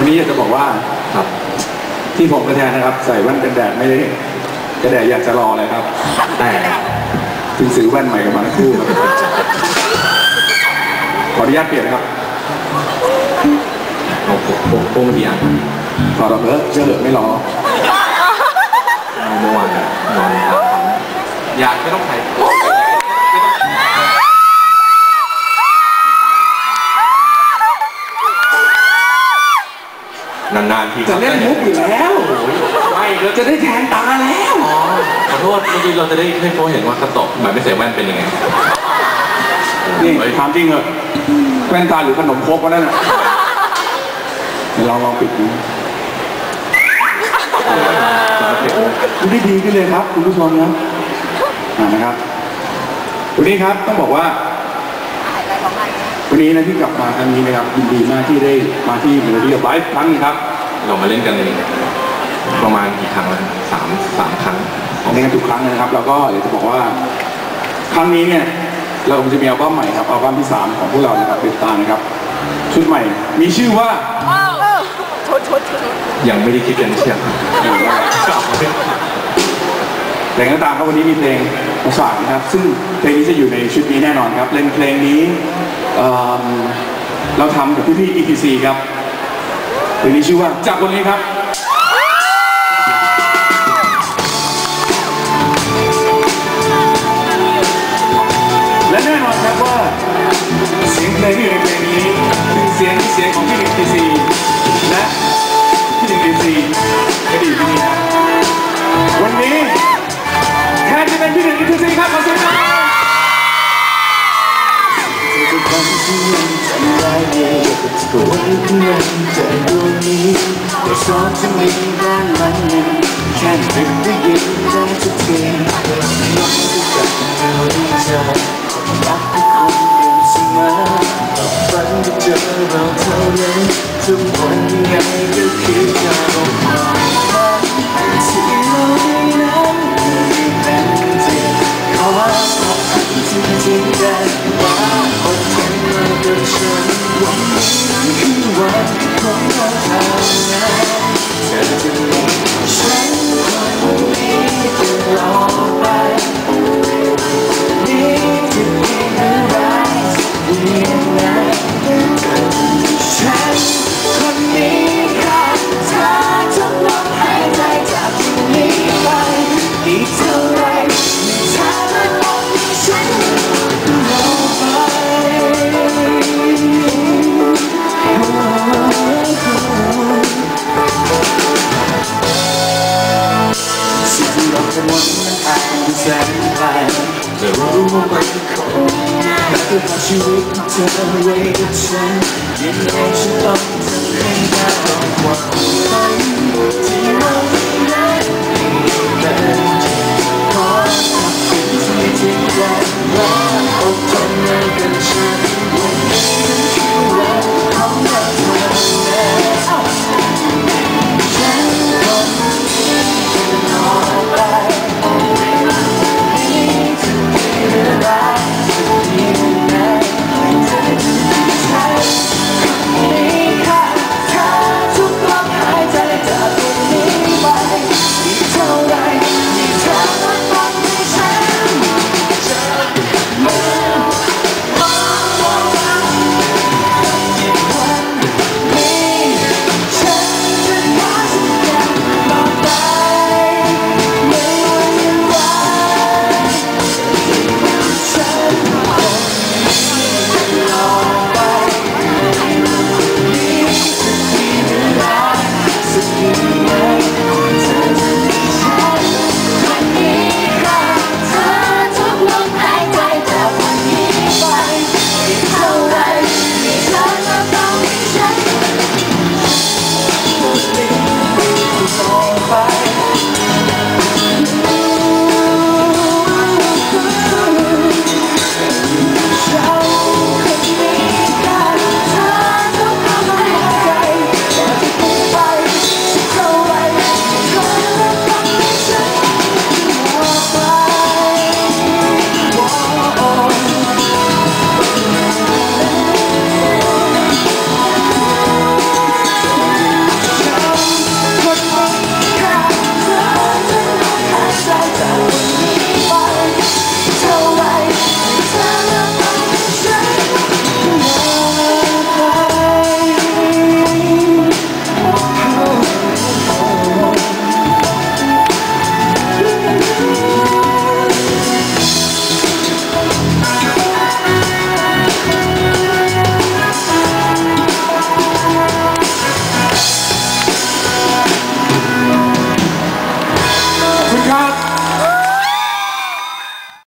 วันนี้อยากจะบอกว่าครับ ที่ผมกระแทนนะครับ ใส่แว่นกันแดดไม่ได้กระแดดอยากจะรอเลยครับ แต่ถึงซื้อแว่นใหม่กันมาทั้งคู่ครับขออนุญาตเปลี่ยนนะครับเอาผมผมโป้งดีอะขอรับเถอะเชื่อเถอะไม่รอ นานๆทีจะเล่นมุกอยู่แล้วไม่เราจะได้แทนตาแล้วอ๋อขอโทษเมื่อกี้เราจะได้ให้เขาเห็นว่าคาโตะแบบไม่ใส่แว่นเป็นยังไงนี่เฮ้ยถามจริงเหรอะแว่นตาหรือขนมโครกวะนั่นน่ะเดี๋ยวลองลองปิดดูดูได้ดีขึ้นเลยครับ คุณผู้ชมนะอ่านะครับวันนี้ครับต้องบอกว่า วันนี้นะที่กลับมาครั้งนี้นะครับยินดีมากที่ได้มาที่เมโลดี้ไลฟ์ครั้งหนึงครับเรามาเล่นกันประมาณกี่ครั้งแล้วสามสามครั้งเล่นกันทุกครั้งเลยนะครับ แล้วก็อยากจะบอกว่า ครั้งนี้เนี่ยเราจะมีอัลบั้มใหม่ครับอัลบั้มที่สามของพวกเรานะครับติดตามนะครับ ชุดใหม่มีชื่อว่ายังไม่ได้คิดกันเชียวแต่ก็ตามครับวันนี้มีเพลง มาฝานะครับ ซึ่งเพลงนี้จะอยู่ในชุดนี้แน่นอนครับ เล่นเพลงนี้เเราทำกับพี่ๆ ETC ครับเพลงนี้ชื่อว่าจากวันนี้ครับ กครั้งที่ยังจำได้เดียวตัวเพื่อนเจอดวงนี้แต่สอนจะมีบ้านมันหนึ่งแค่นึกได้ยินได้ น wake up Nothing but you. wake up till the way to turn You know you love me till the end I don't want